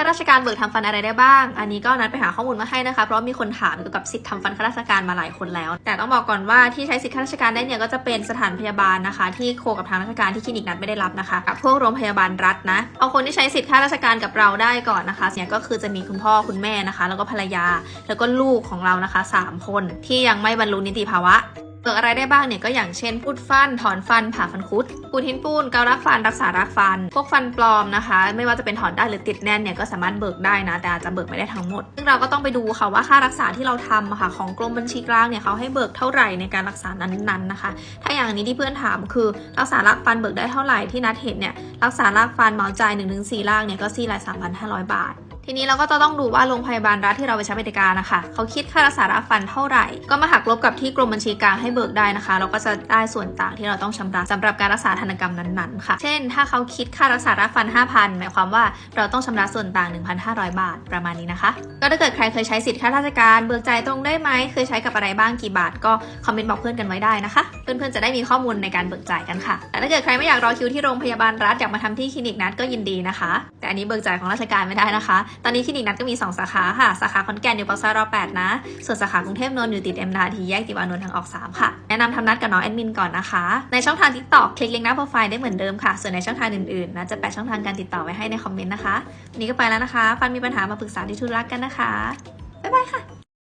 ข้าราชการเบิกทำฟันอะไรได้บ้าง อันนี้ก็นัดไปหาข้อมูลมาให้นะคะ เพราะมีคนถามเกี่ยวกับสิทธิ์ทำฟันข้าราชการมาหลายคนแล้ว แต่ต้องบอกก่อนว่าที่ใช้สิทธิ์ข้าราชการได้เนี่ยก็จะเป็นสถานพยาบาลนะคะ ที่โคกับทางราชการที่คลินิกนัดไม่ได้รับนะคะกับพวกโรงพยาบาลรัฐนะ เอาคนที่ใช้สิทธิ์ข้าราชการกับเราได้ก่อนนะคะเนี่ยก็คือจะมีคุณพ่อคุณแม่นะคะ แล้วก็ภรรยา แล้วก็ลูกของเรานะคะสามคนที่ยังไม่บรรลุนิติภาวะ เบิกอะไรได้บ้างเนี่ยก็อย่างเช่นพูดฟัน ถอนฟัน ผ่าฟันคุด ปูทินปูน เการักฟัน รักษารากฟัน พวกฟันปลอมนะคะ ไม่ว่าจะเป็นถอนได้หรือติดแน่นเนี่ยก็สามารถเบิกได้นะ แต่อาจจะเบิกไม่ได้ทั้งหมด ซึ่งเราก็ต้องไปดูค่ะว่าค่ารักษาที่เราทำค่ะของกรมบัญชีกลางเนี่ยเขาให้เบิกเท่าไหร่ในการรักษานั้นๆนะคะ ถ้าอย่างนี้ที่เพื่อนถามคือรักษารากฟันเบิกได้เท่าไหร่ที่นัดเห็นเนี่ยรักษารากฟันเหมาจ่าย1นถึงสรากเนี่ยก็ซี่ละ3,500 บาท ทีนี้เราก็จะต้องดูว่าโรงพยาบาลรัฐที่เราไปใช้บริการนะคะเขาคิดค่ารักษาฟันเท่าไหร่ ก็มาหักลบกับที่กรมบัญชีกลางให้เบิกได้นะคะ เราก็จะได้ส่วนต่างที่เราต้องชำระสำหรับการรักษาธนกรรมนั้นๆค่ะ เช่น ถ้าเขาคิดค่ารักษาฟัน 5,000 หมายความว่าเราต้องชำระส่วนต่าง 1,500 บาทประมาณนี้นะคะ ก็ถ้าเกิดใครเคยใช้สิทธิ์ข้าราชการ เบิกจ่ายตรงได้ไหมเคยใช้กับอะไรบ้างกี่บาท ก็คอมเมนต์บอกเพื่อนกันไว้ได้นะคะ เพื่อนๆจะได้มีข้อมูลในการเบิกจ่ายกันค่ะแต่ถ้าเกิดใครไม่อยากรอคิวที่โรงพยาบาลรัฐอยากมาทำที่คลินิกนัดก็ยินดีนะคะ แต่อันนี้เบิกจ่ายของราชการไม่ได้นะคะตอนนี้คลินิกนัดก็มี 2 สาขาค่ะ สาขาขอนแก่นอยู่ปากซอยร8นะ ส่วนสาขากรุงเทพนนท์อยู่ติดเอ็มนาทีแยกติวานนท์ทางออก 3 ค่ะ แนะนำทำนัดกับน้องแอดมินก่อนนะคะ ในช่องทางทิกตอกคลิกลิงก์หน้าโปรไฟล์ได้เหมือนเดิมค่ะ ส่วนในช่องทางอื่นๆนะจะแปะช่องทางการติดต่อไว้ให้ในคอมเมนต์นะคะวันนี้ก็ไปแล้วนะคะ ฟันมีปัญหามาปรึกษาที่ทุรักกันนะคะบ๊ายบายค่ะ